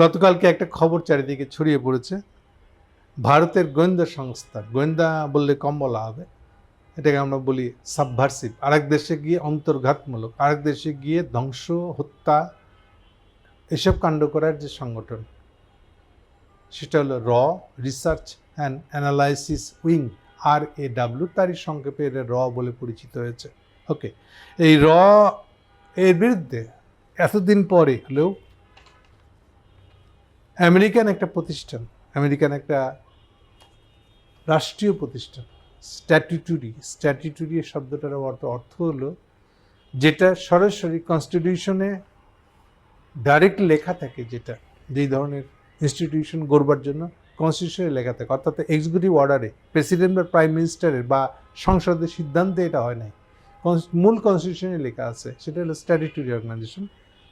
গতকালকে একটা খবর চারিদিকে ছড়িয়ে পড়েছে। ভারতের গোয়েন্দা সংস্থা, গোয়েন্দা বললে কম বলা হবে, এটাকে আমরা বলি সাবভার্সিভ। আরেক দেশে গিয়ে অন্তর্ঘাতমূলক, আরেক দেশে গিয়ে ধ্বংস, হত্যা, এসব কাণ্ড করার যে সংগঠন, সেটা হলো R research and analysis wing, R A W, তারই সংক্ষেপে এটা র বলে পরিচিত হয়েছে। ওকে, এই র এর বিরুদ্ধে এতদিন পরে হলেও আমেরিকান একটা প্রতিষ্ঠান, আমেরিকান একটা রাষ্ট্রীয় প্রতিষ্ঠান স্ট্যাটিটুরি স্ট্যাটিটুরি শব্দটার অর্থ অর্থ হলো যেটা সরাসরি কনস্টিটিউশনে ডাইরেক্ট লেখা থাকে যেটা, যেই ধরনের ইনস্টিটিউশন গড়বার জন্য কনস্টিটিউশনে লেখা থাকে। অর্থাৎ এক্সিকিউটিভ অর্ডারে প্রেসিডেন্ট বা প্রাইম মিনিস্টারের বা সংসদের সিদ্ধান্তে এটা হয় নাই। মূল কনস্টিটিউশনে লেখা আছে, সেটা হলো স্ট্যাটিটুরি অর্গানাইজেশন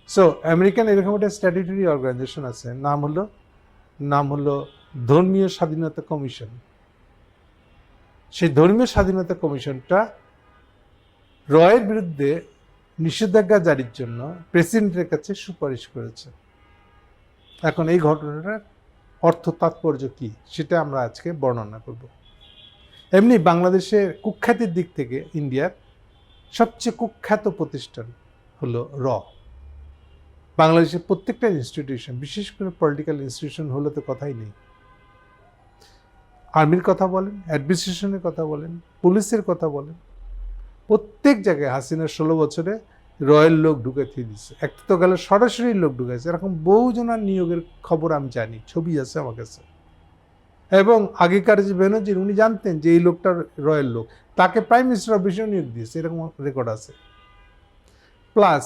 সো আমেরিকান এরকম একটা স্ট্যাটিটরি অর্গানাইজেশন আছে, নাম হলো নাম হলো ধর্মীয় স্বাধীনতা কমিশন। সেই ধর্মীয় স্বাধীনতা কমিশনটা রয়ের বিরুদ্ধে নিষেধাজ্ঞা জারির জন্য প্রেসিডেন্টের কাছে সুপারিশ করেছে। এখন এই ঘটনাটার অর্থ তাৎপর্য কি, সেটা আমরা আজকে বর্ণনা করব। এমনি বাংলাদেশের কুখ্যাতির দিক থেকে ইন্ডিয়ার সবচেয়ে কুখ্যাত প্রতিষ্ঠান হলো র। বাংলাদেশের প্রত্যেকটা ইনস্টিটিউশন বিশেষ করে পলিটিক্যাল ইনস্টিটিউশন হলে তো কথাই নেই। আর্মির কথা বলেন অ্যাডমিনিস্ট্রেশনের কথা বলেন, পুলিশের কথা বলেন, প্রত্যেক জায়গায় হাসিনার ষোলো বছরে রয়্যাল লোক ঢুকে দিয়ে দিচ্ছে একটা তো গেলে সরাসরি লোক ঢুকেছে এরকম বহুজনার নিয়োগের খবর আমি জানি, ছবি আছে আমার কাছে। এবং আগেকার যে ব্যানার্জির উনি জানতেন যে এই লোকটা রয়্যাল লোক। তাকে প্রাইম মিনিস্টার অফিসেও নিয়োগ দিয়েছে, এরকম রেকর্ড আছে। প্লাস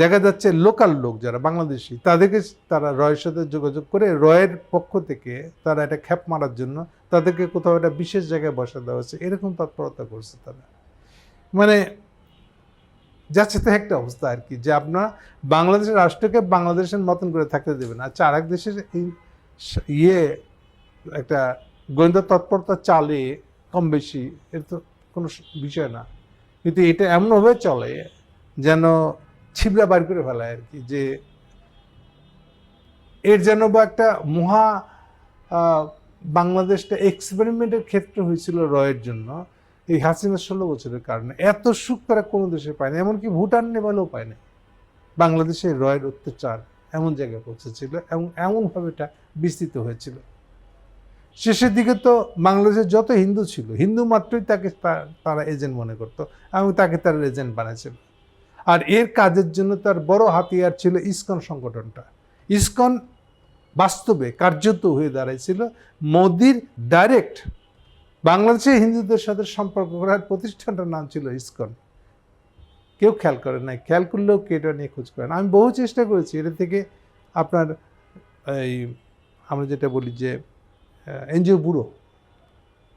দেখা যাচ্ছে লোকাল লোক যারা বাংলাদেশি, তাদেরকে তারা রয়ের সাথে যোগাযোগ করে রয়ের পক্ষ থেকে তারা এটা খ্যাপ মারার জন্য তাদেরকে কোথাও একটা বিশেষ জায়গায় বসা দেওয়া হচ্ছে। এরকম তৎপরতা করছে তারা। মানে যাচ্ছে তো একটা অবস্থা আর কি, যে আপনারা বাংলাদেশের রাষ্ট্রকে বাংলাদেশের মতন করে থাকতে দেবেন আচ্ছা আরেক দেশের এই ইয়ে একটা গোয়েন্দা তৎপরতা চালে কম বেশি, এর তো কোনো বিষয় না। কিন্তু এটা এমনভাবে চলে যেন ছিবড়া বার করে ফেলায় আর কি, যে এর যেন বা একটা মহা বাংলাদেশটা এক্সপেরিমেন্টের ক্ষেত্র হয়েছিল রয়ের জন্য এই হাসিনা ষোলো বছরের কারণে। এত সুখ তারা কোনো দেশে পায় না এমনকি ভুটান, নেপালেও পায় না বাংলাদেশে রয়ের অত্যাচার এমন জায়গায় পৌঁছেছিল এবং এমনভাবে এটা বিস্তৃত হয়েছিল। শেষের দিকে তো বাংলাদেশের যত হিন্দু ছিল, হিন্দু মাত্রই তাকে তারা এজেন্ট মনে করতো এবং তাকে তারা এজেন্ট বানাইছিল আর এর কাজের জন্য তার বড় হাতিয়ার ছিল ইসকন সংগঠনটা। ইসকন বাস্তবে কার্যত হয়ে দাঁড়াইছিল মোদির ডাইরেক্ট বাংলাদেশে হিন্দুদের সাথে সম্পর্ক করার প্রতিষ্ঠানটার নাম ছিল ইসকন। কেউ খেয়াল করে নাই, খেয়াল করলেও কেউ এটা নিয়ে খোঁজ করে না আমি বহু চেষ্টা করেছি, এটা থেকে আপনার এই আমরা যেটা বলি যে এনজিও ব্যুরো।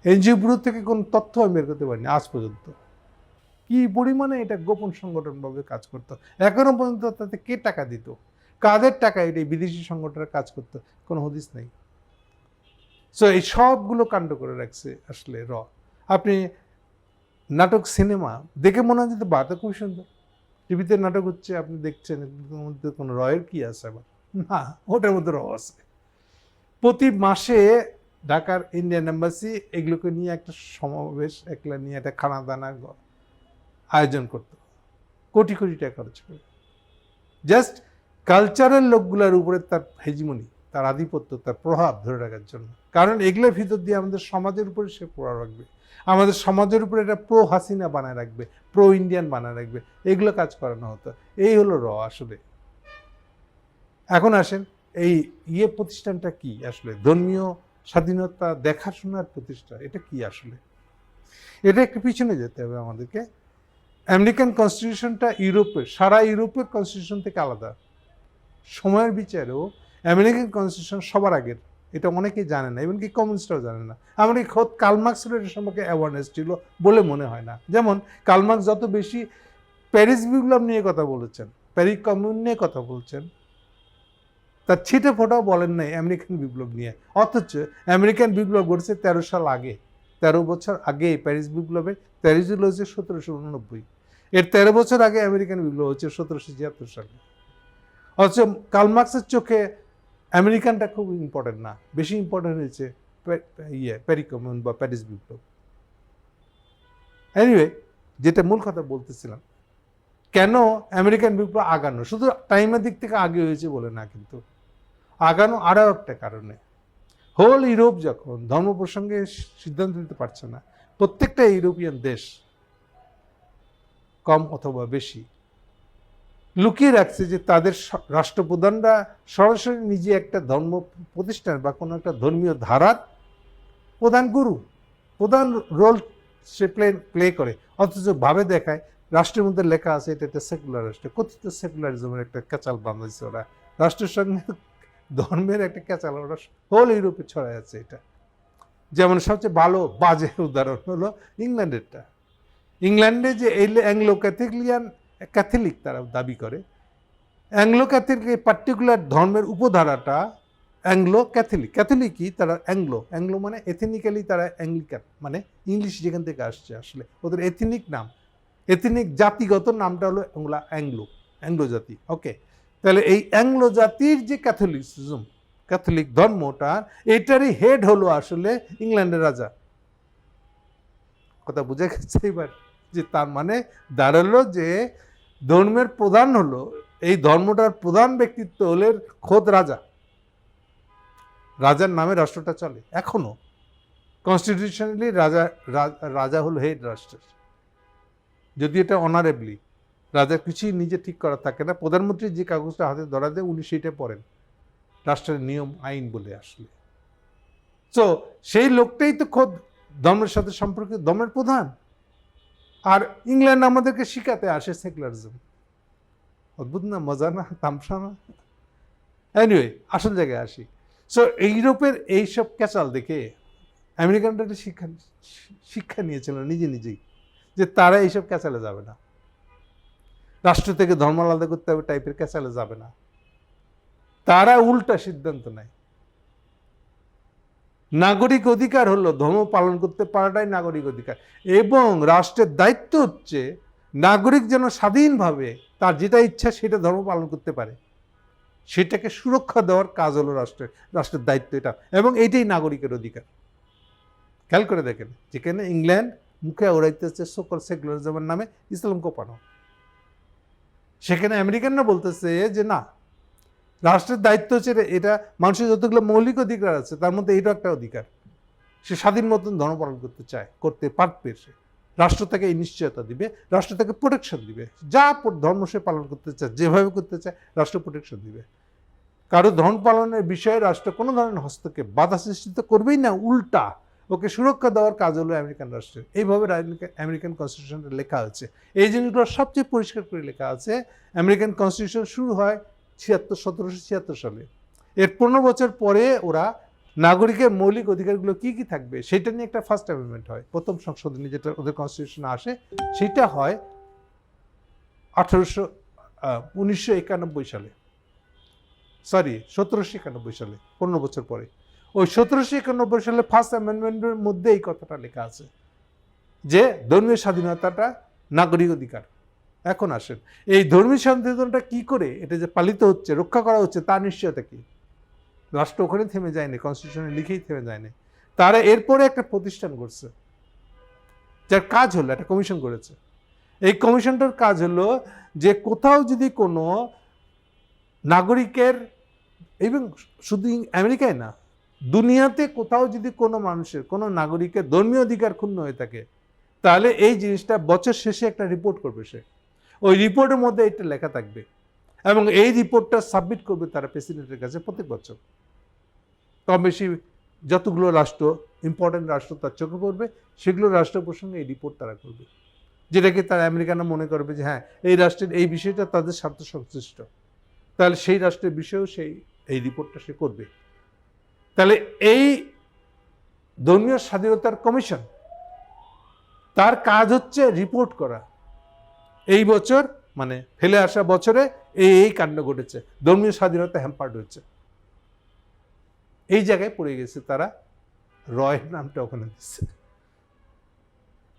এনজিও ব্যুরো থেকে কোনো তথ্য আমি বের করতে পারিনি আজ পর্যন্ত। কি পরিমাণে এটা গোপন সংগঠনভাবে কাজ করতো? এখনও পর্যন্ত তাতে কে টাকা দিত? কাদের টাকা এটা বিদেশি সংগঠনের কাজ করতো? কোনো হদিস নেই। সো এই সবগুলো কাণ্ড করে রাখছে আসলে র। আপনি নাটক, সিনেমা দেখে মনে হয় যে বার্তা খুব সুন্দর। টিভিতে নাটক হচ্ছে, আপনি দেখছেন মধ্যে কোনো রয়ের কি আছে আবার? না, ওটার মধ্যে র আছে। প্রতি মাসে ঢাকার ইন্ডিয়ান এম্বাসি এগুলোকে নিয়ে একটা সমাবেশ, একলা নিয়ে একটা খানা দানা আয়োজন করতো। কোটি কোটি টাকা খরচ করে। জাস্ট কালচারাল লোকগুলোর উপরে তার হেজিমনি তার আধিপত্য, তার প্রভাব ধরে রাখার জন্য। কারণ এগুলোর ভিতর দিয়ে আমাদের সমাজের উপরে সে প্রভাব রাখবে। আমাদের সমাজের উপরে এটা প্রো হাসিনা বানায় রাখবে প্রো ইন্ডিয়ান বানায় রাখবে। এগুলো কাজ করানো হতো। এই হলো র আসলে। এখন আসেন, এই ইয়ে প্রতিষ্ঠানটা কি আসলে? ধর্মীয় স্বাধীনতা দেখাশোনার প্রতিষ্ঠা, এটা কি আসলে? এটা একটু পিছনে যেতে হবে আমাদেরকে। আমেরিকান কনস্টিটিউশনটা ইউরোপের, সারা ইউরোপের কনস্টিটিউশন থেকে আলাদা। সময়ের বিচারেও আমেরিকান কনস্টিটিউশন সবার আগের, এটা অনেকেই জানে না এমনকি কমিউনিস্টরাও জানে না। এমনকি খোদ কালমার্কসের এর সম্পর্কে অ্যাওয়ারনেস ছিল বলে মনে হয় না। যেমন কালমার্কস যত বেশি প্যারিস বিপ্লব নিয়ে কথা বলেছেন, প্যারিস কমিউন নিয়ে কথা বলছেন, তার ছিটে ফোটাও বলেন নাই আমেরিকান বিপ্লব নিয়ে। অথচ আমেরিকান বিপ্লব ঘটেছে তেরো সাল আগে। তেরো বছর আগে প্যারিস বিপ্লবের প্যারিস বিপ্লব হচ্ছে সতেরোশো উননব্বই। এর তেরো বছর আগে আমেরিকান বিপ্লব হচ্ছে সতেরোশো ছিয়াত্তর সালে। অথচ কালমার্কসের চোখে আমেরিকানটা খুব ইম্পর্টেন্ট না, বেশি ইম্পর্টেন্ট হয়েছে ইয়ে প্যারিকমন বা প্যারিস বিপ্লব। এনিওয়ে যেটা মূল কথা বলতেছিলাম, কেন আমেরিকান বিপ্লব আগানো? শুধু টাইমের দিক থেকে আগে হয়েছে বলে না কিন্তু। আগানো আরও একটা কারণে। হোল ইউরোপ যখন ধর্ম প্রসঙ্গে সিদ্ধান্ত নিতে পারছে না, প্রত্যেকটা ইউরোপিয়ান দেশ কম অথবা বেশি লুকিয়ে রাখছে যে তাদের রাষ্ট্রপ্রধানরা সরাসরি নিজে একটা ধর্ম প্রতিষ্ঠান বা কোনো একটা ধর্মীয় ধারার প্রধান গুরু, প্রধান রোল সে প্লে প্লে করে। অথচ ভাবে দেখায়, রাষ্ট্রের মধ্যে লেখা আছে এটা একটা সেকুলার রাষ্ট্র, কথিত সেকুলারিজমের একটা ক্যাচাল বাঁধাইছে ওরা। রাষ্ট্রের সঙ্গে ধর্মের একটা ক্যাচাল ওরা হোল ইউরোপে ছড়ায় আছে এটা। যেমন সবচেয়ে ভালো, বাজে উদাহরণ হলো ইংল্যান্ডেরটা। ইংল্যান্ডে যে অ্যাংলো ক্যাথলিয়ান ক্যাথলিক তারা দাবি করে অ্যাংলো ক্যাথলিক এই পার্টিকুলার ধর্মের উপধারাটা অ্যাংলো ক্যাথলিক ক্যাথলিকই তারা অ্যাংলো অ্যাংলো মানে এথেনিক্যালি তারা অ্যাংলিকান মানে ইংলিশ যেখান থেকে আসছে আসলে। ওদের এথেনিক নাম। এথেনিক জাতিগত নামটা হলো অ্যাংলো অ্যাংলো জাতি। ওকে তাহলে এই অ্যাংলো জাতির যে ক্যাথলিসিজম, ক্যাথলিক ধর্মটা এটারই হেড হলো আসলে ইংল্যান্ডের রাজা। কথা বুঝে গেছে এবার, যে তার মানে দাঁড়াল যে ধর্মের প্রধান হলো, এই ধর্মটার প্রধান ব্যক্তিত্ব হলে খোদ রাজা। রাজার নামে রাষ্ট্রটা চলে, এখনও। কনস্টিটিউশনালি রাজা রাজা হলো হেড রাষ্ট্রের। যদি এটা অনারেবলি রাজার কিছুই নিজে ঠিক করা থাকে না। প্রধানমন্ত্রী যে কাগজটা হাতে ধরা দেয়, উনি সেইটা পড়েন। রাষ্ট্রের নিয়ম, আইন বলে আসলে। তো সেই লোকটাই তো খোদ ধর্মের সাথে সম্পর্কিত, ধর্মের প্রধান। আর ইংল্যান্ড আমাদেরকে শিখাতে আসে সেকুলারিজম। অদ্ভুত না, মজা না, তামসা না? এনিওয়ে আসল জায়গায় আসি। সো ইউরোপের এইসব ক্যাচাল দেখে আমেরিকানরা শিক্ষা শিক্ষা নিয়েছিল নিজে নিজেই, যে তারা এইসব ক্যাচালে যাবে না। রাষ্ট্র থেকে ধর্ম আলাদা করতে হবে টাইপের ক্যাচালে যাবে না। তারা উল্টা সিদ্ধান্ত নেয়। নাগরিক অধিকার হলো ধর্ম পালন করতে পারাটাই নাগরিক অধিকার। এবং রাষ্ট্রের দায়িত্ব হচ্ছে নাগরিক যেন স্বাধীনভাবে তার যেটা ইচ্ছা সেটা ধর্ম পালন করতে পারে। সেটাকে সুরক্ষা দেওয়ার কাজ হলো রাষ্ট্রের রাষ্ট্রের দায়িত্ব এটা। এবং এইটাই নাগরিকের অধিকার। খেয়াল করে দেখেন, যেখানে ইংল্যান্ড মুখে ওড়াইতেছে সকল সেকুলারিজমের নামে ইসলাম কোপানো। সেখানে আমেরিকানরা বলতেছে যে না, রাষ্ট্রের দায়িত্ব হচ্ছে এটা- মানুষের যতগুলো মৌলিক অধিকার আছে, তার মধ্যে এইটা একটা অধিকার। সে স্বাধীন মতন ধর্ম পালন করতে চায়, করতে পারবে সে। রাষ্ট্র তাকে এই নিশ্চয়তা দিবে, রাষ্ট্র তাকে প্রোটেকশন দিবে। যা ধর্ম সে পালন করতে চায়, যেভাবে করতে চায়, রাষ্ট্র প্রোটেকশন দিবে। কারও ধর্ম পালনের বিষয়ে রাষ্ট্র কোনো ধরনের হস্তক্ষেপ, বাধা সৃষ্টি তো করবেই না, উল্টা। ওকে সুরক্ষা দেওয়ার কাজ হলো আমেরিকান রাষ্ট্রের। এইভাবে আমেরিকা- আমেরিকান কনস্টিটিউশনটা লেখা আছে এই জিনিসগুলো সবচেয়ে পরিষ্কার করে লেখা আছে, আমেরিকান কনস্টিটিউশন শুরু হয় ছিয়াত্তর, সতেরোশো ছিয়াত্তর সালে। এর পনেরো বছর পরে ওরা নাগরিকের মৌলিক অধিকারগুলো কি কি থাকবে সেটা নিয়ে একটা ফার্স্ট অ্যামেন্ডমেন্ট হয়। প্রথম সংশোধনী যেটা ওদের কনস্টিটিউশনে আসে, সেটা হয় আঠারোশো উনিশশো একানব্বই সালে। সরি সতেরোশো একানব্বই সালে, পনেরো বছর পরে। ওই সতেরোশো একানব্বই সালে ফার্স্ট অ্যামেন্ডমেন্টের মধ্যে এই কথাটা লেখা আছে যে ধর্মীয় স্বাধীনতাটা নাগরিক অধিকার। এখন আসেন, এই ধর্মীয় স্বাধীনতাটা কি করে, এটা যে পালিত হচ্ছে, রক্ষা করা হচ্ছে, তার নিশ্চয়তা কি? রাষ্ট্র ওখানে থেমে যায়নি কনস্টিটিউশনে লিখেই থেমে যায়নি। তারা এরপরে একটা প্রতিষ্ঠান করছে, যার কাজ হলো, একটা কমিশন করেছে। এই কমিশনটার কাজ হলো যে কোথাও যদি কোনো নাগরিকের এবং শুধু আমেরিকায় না দুনিয়াতে কোথাও যদি কোনো মানুষের, কোনো নাগরিকের ধর্মীয় অধিকার ক্ষুণ্ণ হয়ে থাকে, তাহলে এই জিনিসটা বছর শেষে একটা রিপোর্ট করবে সে। ওই রিপোর্টের মধ্যে এটা লেখা থাকবে। এবং এই রিপোর্টটা সাবমিট করবে তারা প্রেসিডেন্টের কাছে প্রত্যেক বছর। কম বেশি যতগুলো রাষ্ট্র ইম্পর্টেন্ট রাষ্ট্র তার চোখে পড়বে, সেগুলো রাষ্ট্র প্রসঙ্গে এই রিপোর্ট তারা করবে। যেটাকে তারা আমেরিকানরা মনে করবে যে হ্যাঁ এই রাষ্ট্রের এই বিষয়টা তাদের স্বার্থ সংশ্লিষ্ট। তাহলে সেই রাষ্ট্রের বিষয়েও সেই, এই রিপোর্টটা সে করবে। তাহলে এই ধর্মীয় স্বাধীনতার কমিশন, তার কাজ হচ্ছে রিপোর্ট করা। এই বছর মানে ফেলে আসা বছরে এই এই কাণ্ড ঘটেছে, ধর্মীয় স্বাধীনতা হ্যাম্পার্ড হয়েছে। এই জায়গায় পড়ে গেছে তারা, রয়ের নামটা ওখানে দিচ্ছে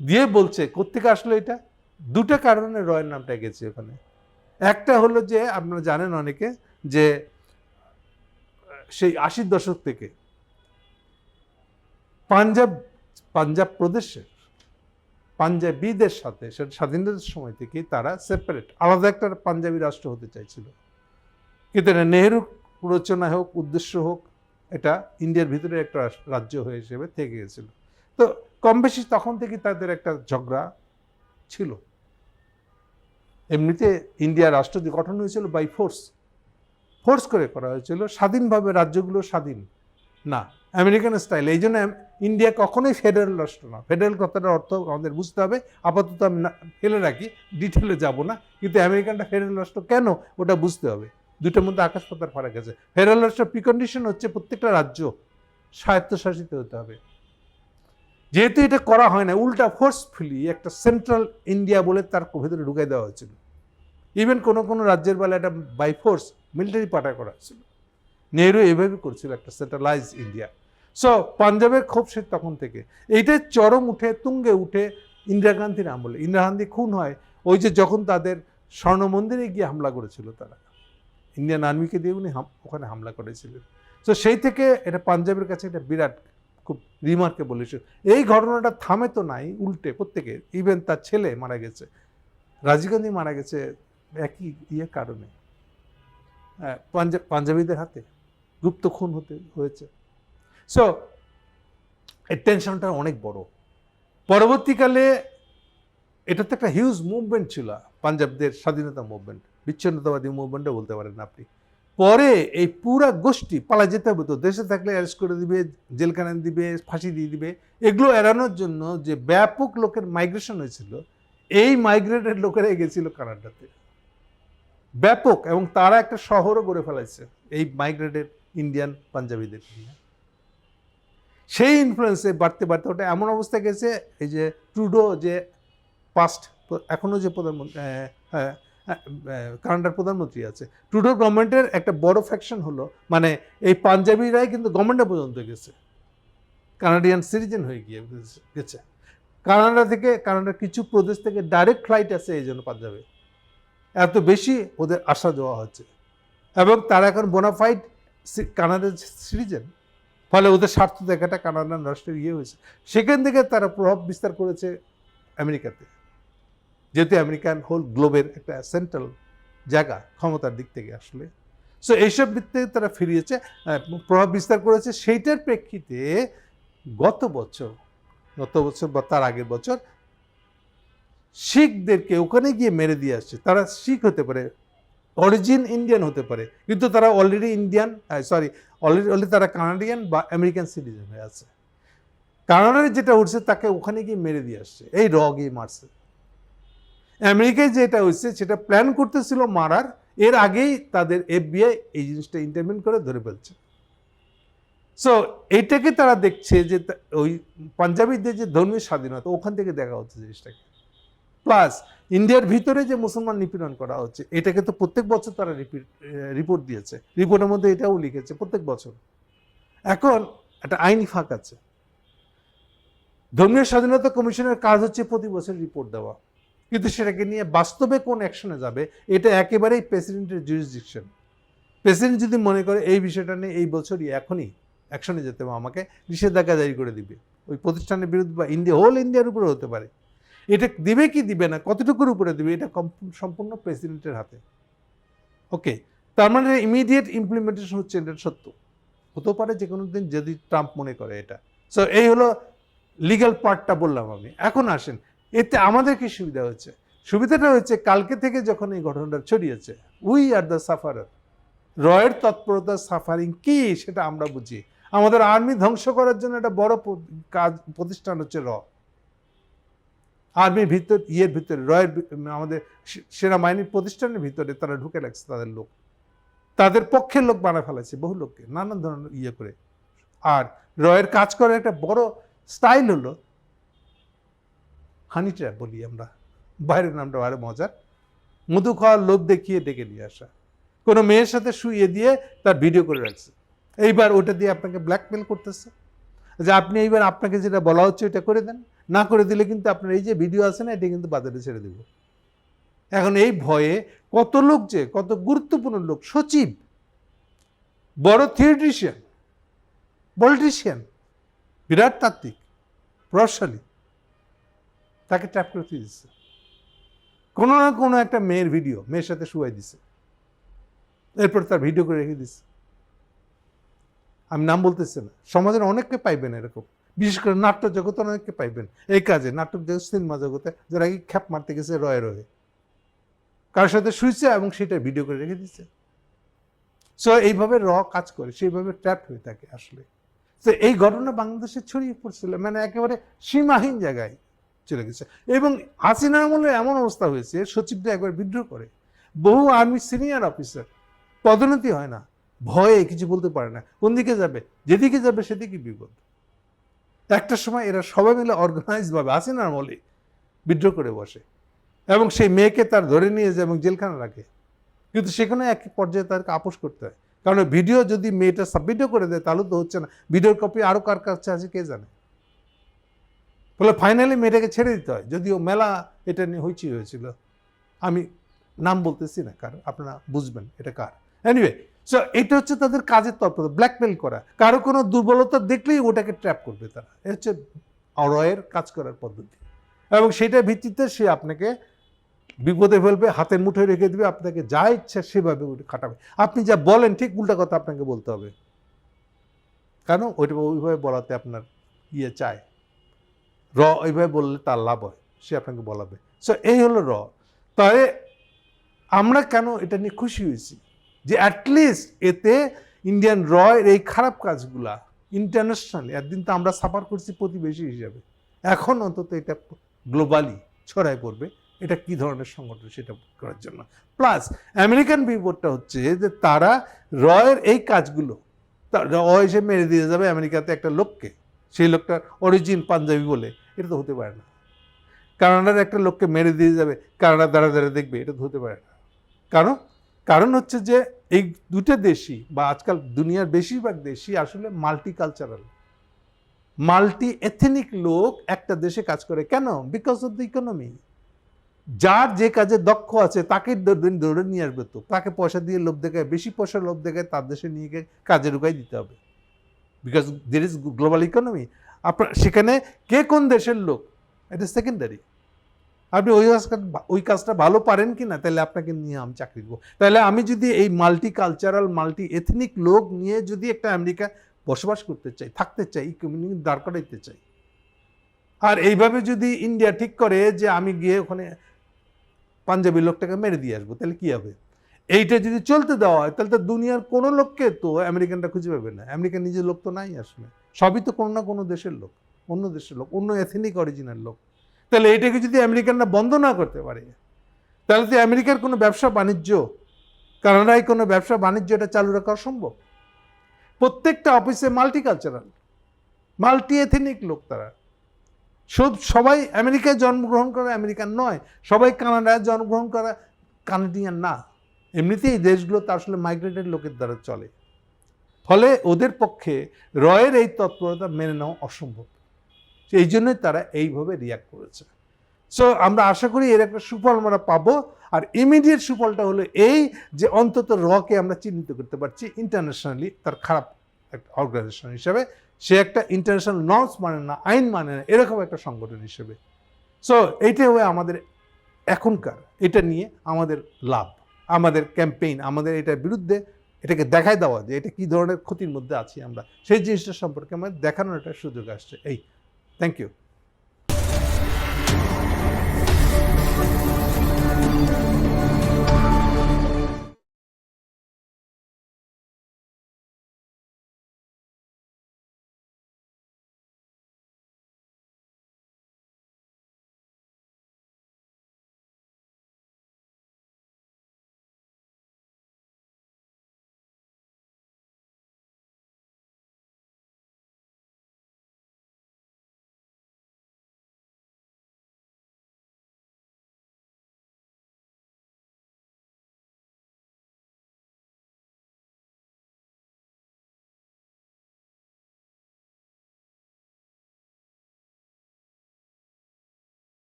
দিয়ে বলছে কোথেকে আসলো এটা? দুটো কারণে রয়ের নামটা গেছে ওখানে। একটা হলো যে, আপনারা জানেন অনেকে, যে সেই আশির দশক থেকে। পাঞ্জাব পাঞ্জাব প্রদেশের, পাঞ্জাবিদের সাথে সেটা স্বাধীনতার সময় থেকে তারা সেপারেট আলাদা একটা পাঞ্জাবি রাষ্ট্র হতে চাইছিল। কিন্তু এটা নেহেরু রচনা হোক, উদ্দেশ্য হোক, এটা ইন্ডিয়ার ভিতরে একটা রাজ্য হয়ে হিসেবে থেকে গেছিল। তো কম বেশি তখন থেকে তাদের একটা ঝগড়া ছিল। এমনিতে ইন্ডিয়া রাষ্ট্র গঠন হয়েছিল বাই ফোর্স ফোর্স করে করা হয়েছিল, স্বাধীনভাবে রাজ্যগুলো স্বাধীন। না, আমেরিকান স্টাইল, এই জন্য ইন্ডিয়া কখনোই ফেডারেল রাষ্ট্র না। ফেডারেল কথাটার অর্থ আমাদের বুঝতে হবে, আপাতত আমি ফেলে রাখি ডিটেলে যাব না, কিন্তু আমেরিকানটা ফেডারেল রাষ্ট্র কেন, ওটা বুঝতে হবে। দুটোর মধ্যে আকাশ পাতার ফারাক আছে। ফেডারেল রাষ্ট্র প্রিকন্ডিশন হচ্ছে প্রত্যেকটা রাজ্য স্বায়ত্তশাসিত হতে হবে। যেহেতু এটা করা হয় না, উল্টা ফোর্সফুলি একটা সেন্ট্রাল ইন্ডিয়া বলে তার ভেতরে ঢুকাই দেওয়া হয়েছিল। ইভেন কোনো কোনো রাজ্যের বেলা এটা বাই ফোর্স মিলিটারি পাঠা করা ছিল নেহরু এভাবে করছিল একটা সেন্ট্রালাইজ ইন্ডিয়া সো পাঞ্জাবের ক্ষোভ সে তখন থেকে। এইটা চরম উঠে, তুঙ্গে উঠে ইন্দিরা গান্ধীর আমলে। ইন্দিরা গান্ধী খুন হয়, ওই যে যখন তাদের স্বর্ণ মন্দিরে গিয়ে হামলা করেছিল তারা। ইন্ডিয়ান আর্মিকে দিয়ে উনি ওখানে হামলা করেছিলেন। তো সেই থেকে এটা পাঞ্জাবের কাছে এটা বিরাট খুব রিমার্কেবল ইস্যু এই ঘটনাটা থামে তো নাই, উল্টে প্রত্যেকে ইভেন তার ছেলে মারা গেছে। রাজীব গান্ধী মারা গেছে একই ইয়ে কারণে। পাঞ্জাবিদের হাতে গুপ্ত খুন হতে, হয়েছে। সো এই টেনশনটা অনেক বড়। পরবর্তীকালে এটা তো একটা হিউজ মুভমেন্ট ছিল, পাঞ্জাবদের স্বাধীনতা মুভমেন্ট বিচ্ছিন্নতাবাদী মুভমেন্টও বলতে পারেন আপনি। পরে এই পুরা গোষ্ঠী পালা যেতে হবে তো, দেশে থাকলে অ্যারেস্ট করে দিবে, জেলখানায় দিবে, ফাঁসি দিয়ে দিবে। এগুলো এড়ানোর জন্য যে ব্যাপক লোকের মাইগ্রেশন হয়েছিল, এই মাইগ্রেটেড লোকেরা গেছিল কানাডাতে। ব্যাপক এবং তারা একটা শহরও গড়ে ফেলাইছে এই মাইগ্রেটেড ইন্ডিয়ান পাঞ্জাবিদের। সেই ইনফ্লুয়েন্সে বাড়তে বাড়তে ওটা এমন অবস্থা গেছে, এই যে ট্রুডো যে পাস্ট এখনও যে প্রধানমন্ত্রী কানাডার প্রধানমন্ত্রী আছে ট্রুডো গভর্নমেন্টের একটা বড় ফ্যাকশন হলো মানে এই পাঞ্জাবিরাই কিন্তু গভর্নমেন্টে পর্যন্ত গেছে। কানাডিয়ান সিটিজেন হয়ে গিয়ে গেছে। কানাডা থেকে, কানাডার কিছু প্রদেশ থেকে ডাইরেক্ট ফ্লাইট আছে এই জন্য পাঞ্জাবে। এত বেশি ওদের আসা যাওয়া হচ্ছে। এবং তারা এখন বোনাফাইড কানাডার সিটিজেন। ফলে ওদের স্বার্থ দেখাটা কানাডান রাষ্ট্রের ইয়ে হয়েছে। সেখান থেকে তারা প্রভাব বিস্তার করেছে আমেরিকাতে। যেহেতু আমেরিকান হোল গ্লোবের একটা সেন্ট্রাল জায়গা ক্ষমতার দিক থেকে আসলে। সো এইসব দিক থেকে তারা ফিরিয়েছে প্রভাব বিস্তার করেছে। সেইটার প্রেক্ষিতে গত বছর গত বছর বা তার আগের বছর শিখদেরকে ওখানে গিয়ে মেরে দিয়ে আসছে। তারা শিখ হতে পারে অরিজিন ইন্ডিয়ান হতে পারে। কিন্তু তারা already Indian sorry already already তারা কানাডিয়ান বা আমেরিকান সিটিজেন হয়ে আছে। কানাডার যেটা উঠছে, তাকে ওখানে গিয়ে মেরে দিয়ে আসছে। এই র গিয়ে মারছে। আমেরিকায় যেটা হচ্ছে, সেটা প্ল্যান করতেছিল মারার। এর আগেই তাদের এফবিআই এই জিনিসটা ইন্টারভিন করে ধরে ফেলছে। সো এইটাকে তারা দেখছে যে ওই পাঞ্জাবিদের যে ধর্মীয় স্বাধীনতা, ওখান থেকে দেখা হচ্ছে জিনিসটাকে। প্লাস ইন্ডিয়ার ভিতরে যে মুসলমান নিপীড়ন করা হচ্ছে, এটাকে তো প্রত্যেক বছর তারা রিপোর্ট দিয়েছে। রিপোর্টের মধ্যে এটাও লিখেছে প্রত্যেক বছর। এখন একটা আইনি ফাঁক আছে। ধর্মীয় স্বাধীনতা কমিশনের কাজ হচ্ছে প্রতি বছর রিপোর্ট দেওয়া। কিন্তু সেটাকে নিয়ে বাস্তবে কোন অ্যাকশনে যাবে, এটা একেবারেই প্রেসিডেন্টের জুরিসডিকশন প্রেসিডেন্ট যদি মনে করে এই বিষয়টা নিয়ে এই বছরই এখনই অ্যাকশনে যেতে হবে আমাকে, নিষেধাজ্ঞা জারি করে দিবে। ওই প্রতিষ্ঠানের বিরুদ্ধে বা ইন্ডিয়া হোল ইন্ডিয়ার উপরে হতে পারে। এটা দিবে কি দিবে না, কতটুকুর উপরে দেবে, এটা সম্পূর্ণ প্রেসিডেন্টের হাতে। ওকে তার মানে ইমিডিয়েট ইমপ্লিমেন্টেশন হচ্ছে এটা সত্য। হতেও পারে যে কোনো দিন যদি ট্রাম্প মনে করে এটা। সো এই হলো লিগ্যাল পার্টটা বললাম আমি। এখন আসেন, এতে আমাদের কি সুবিধা হচ্ছে? সুবিধাটা হচ্ছে কালকে থেকে যখন এই ঘটনাটা ছড়িয়েছে উই আর দ্য সাফারার রয়ের তৎপরতা সাফারিং কি সেটা আমরা বুঝি। আমাদের আর্মি ধ্বংস করার জন্য একটা বড় কাজ, প্রতিষ্ঠান হচ্ছে র। আর্মির ভিতর, ইয়ের ভিতরে, রয়ের আমাদের সেনাবাহিনীর প্রতিষ্ঠানের ভিতরে তারা ঢুকে লাগছে তাদের লোক। তাদের পক্ষের লোক বানা ফেলেছে বহু লোককে, নানান ধরনের ইয়ে করে। আর রয়ের কাজ করার একটা বড় স্টাইল হলো হানি ট্র্যাপ বলি আমরা, বাইরের নামটা আরও মজার, মধু খাওয়ার লোভ দেখিয়ে ডেকে নিয়ে আসা। কোনো মেয়ের সাথে শুইয়ে দিয়ে তার ভিডিও করে রাখছে। এইবার ওটা দিয়ে আপনাকে ব্ল্যাকমেল করতেছে। যে আপনি এইবার আপনাকে যেটা বলা হচ্ছে, এটা করে দেন। না করে দিলে কিন্তু আপনার এই যে ভিডিও আছে না, এটা কিন্তু বাজারে ছেড়ে দেব। এখন এই ভয়ে কত লোক যে, কত গুরুত্বপূর্ণ লোক, সচিব, বড় থিয়েট্রিশিয়ান পলিটিশিয়ান বিরাট তাত্ত্বিক, প্রভাবশালী, তাকে ট্র্যাপ করতে দিচ্ছে। কোনো না কোনো একটা মেয়ের ভিডিও মেয়ের সাথে শুয়াই দিছে এরপর তার ভিডিও করে রেখে দিচ্ছে। আমি নাম বলতেছি না। সমাজের অনেককে পাইবেন এরকম। বিশেষ করে নাট্য জগতে অনেককে পাইবেন। এই কাজে নাটক জগৎ সিনেমা জগতে, যারা খ্যাপ মারতে গেছে, রয়ে রয়ে। কারোর সাথে শুয়েছে এবং সেটা ভিডিও করে রেখে দিচ্ছে সো এইভাবে র কাজ করে, সেইভাবে ট্র্যাপ হয়ে থাকে আসলে। তো এই ঘটনা বাংলাদেশে ছড়িয়ে পড়ছিল মানে একেবারে সীমাহীন জায়গায় চলে গেছে। এবং হাসিনার আমলে এমন অবস্থা হয়েছে সচিবটা একবার বিদ্রোহ করে। বহু আর্মি সিনিয়র অফিসার পদোন্নতি হয় না, ভয়ে কিছু বলতে পারে না। কোন দিকে যাবে? যেদিকে যাবে, সেদিকে বিপদ। একটা সময় এরা সবাই মিলে অর্গানাইজ ভাবে হাসিনার আমলে বিদ্রোহ করে বসে। এবং সেই মেয়েকে তার ধরে নিয়ে যায় এবং জেলখানা রাখে। কিন্তু সেখানে এক পর্যায়ে তাদেরকে আপোষ করতে হয়। কারণ ভিডিও যদি মেয়েটা সাবমিটও করে দেয়, তাহলে তো হচ্ছে না। ভিডিওর কপি আরও কার কাছে আছে কে জানে? ফলে ফাইনালি মেয়েটাকে ছেড়ে দিতে হয়। যদিও মেলা এটা নিয়ে হইচি হয়েছিল। আমি নাম বলতেছি না কার, আপনারা বুঝবেন এটা কার। এনিওয়ে সো এটা হচ্ছে তাদের কাজের তৎপরতা ব্ল্যাকমেল করা। কারও কোনো দুর্বলতা দেখলেই ওটাকে ট্র্যাপ করবে তারা। এটা হচ্ছে অরয়ের কাজ করার পদ্ধতি। এবং সেটার ভিত্তিতে সে আপনাকে বিপদে ফেলবে, হাতের মুঠোয় রেখে দেবে, আপনাকে যা ইচ্ছা সেভাবে খাটাবে। আপনি যা বলেন, ঠিক উল্টা কথা আপনাকে বলতে হবে। কেন? ওইটা ওইভাবে বলাতে আপনার ইয়ে চায়। র ওইভাবে বললে তার লাভ হয়, সে আপনাকে বলাবে। সো এই হলো র। তবে আমরা কেন এটা নিয়ে খুশি হয়েছি? যে অ্যাটলিস্ট এতে ইন্ডিয়ান রয়ের এই খারাপ কাজগুলা ইন্টারন্যাশনালি একদিন তো আমরা সাফার করছি প্রতিবেশী হিসাবে। এখন অন্তত এটা গ্লোবালি ছড়ায় পড়বে। এটা কি ধরনের সংগঠন সেটা করার জন্য। প্লাস আমেরিকান বিপদটা হচ্ছে যে তারা রয়ের এই কাজগুলো তা- র এসে মেরে দিয়ে যাবে আমেরিকাতে একটা লোককে। সেই লোকটার অরিজিন পাঞ্জাবি বলে। এটা তো হতে পারে না। কানাডার একটা লোককে মেরে দিয়ে যাবে। কানাডা দ্বারা দ্বারা দেখবে, এটা তো হতে পারে না। কারণ কারণ হচ্ছে যে এই দুটো দেশই বা আজকাল দুনিয়ার বেশিরভাগ দেশই আসলে মাল্টি কালচারাল মাল্টি এথেনিক লোক একটা দেশে কাজ করে। কেন? বিকজ অফ দ্য ইকোনমি যার যে কাজে দক্ষ আছে তাকে ধরে নিয়ে আসবে তো। তাকে পয়সা দিয়ে লোভ দেখায়, বেশি পয়সা লোভ দেখায়, তার দেশে নিয়ে গিয়ে কাজে ঢুকাই দিতে হবে। Because there is global economy আপনার সেখানে কে কোন দেশের লোক? এটা সেকেন্ডারি আপনি ওই ওই কাজটা ভালো পারেন কি না তাহলে আপনাকে নিয়ে আমি চাকরি দেবো। তাহলে আমি যদি এই মাল্টি কালচারাল মাল্টি এথনিক লোক নিয়ে যদি একটা আমেরিকা বসবাস করতে চাই, থাকতে চাই কমিউনিটি দাঁড় করাইতে চাই, আর এইভাবে যদি ইন্ডিয়া ঠিক করে যে আমি গিয়ে ওখানে পাঞ্জাবি লোকটাকে মেরে দিয়ে আসব, তাহলে কী হবে? এইটা যদি চলতে দেওয়া হয়, তাহলে তো দুনিয়ার কোনো লোককে তো আমেরিকানরা খুঁজে পাবে না। আমেরিকান নিজের লোক তো নাই আসলে। সবই তো কোনো না কোনো দেশের লোক, অন্য দেশের লোক, অন্য এথেনিক অরিজিনাল লোক। তাহলে এটাকে যদি আমেরিকানরা বন্ধ না করতে পারে, তাহলে তো আমেরিকার কোনো ব্যবসা বাণিজ্য, কানাডায় কোনো ব্যবসা বাণিজ্য এটা চালু রাখা অসম্ভব। প্রত্যেকটা অফিসে মাল্টিকালচারাল মাল্টি এথেনিক লোক তারা। সব, সবাই আমেরিকায় জন্মগ্রহণ করা আমেরিকান নয়, সবাই কানাডায় জন্মগ্রহণ করা কানাডিয়ান না। এমনিতেই দেশগুলো তো আসলে মাইগ্রেটেড লোকের দ্বারা চলে। ফলে ওদের পক্ষে রয়ের এই তৎপরতা মেনে নেওয়া অসম্ভব। এই জন্যই তারা এইভাবে রিয়াক্ট করেছে। সো আমরা আশা করি এর একটা সুফল আমরা পাবো। আর ইমিডিয়েট সুফলটা হলো এই যে অন্তত রকে আমরা চিহ্নিত করতে পারছি ইন্টারন্যাশনালি তার খারাপ একটা অর্গানাইজেশন হিসেবে। সে একটা ইন্টারন্যাশনাল নর্মস মানে না, আইন মানে না, এরকম একটা সংগঠন হিসেবে। সো এইটাই হবে আমাদের এখনকার, এটা নিয়ে আমাদের লাভ, আমাদের ক্যাম্পেইন আমাদের এটার বিরুদ্ধে এটাকে দেখায় দেওয়া যে এটা কী ধরনের ক্ষতির মধ্যে আছি আমরা। সেই জিনিসটা সম্পর্কে আমাদের দেখানোর একটা সুযোগ আসছে। এই Thank you.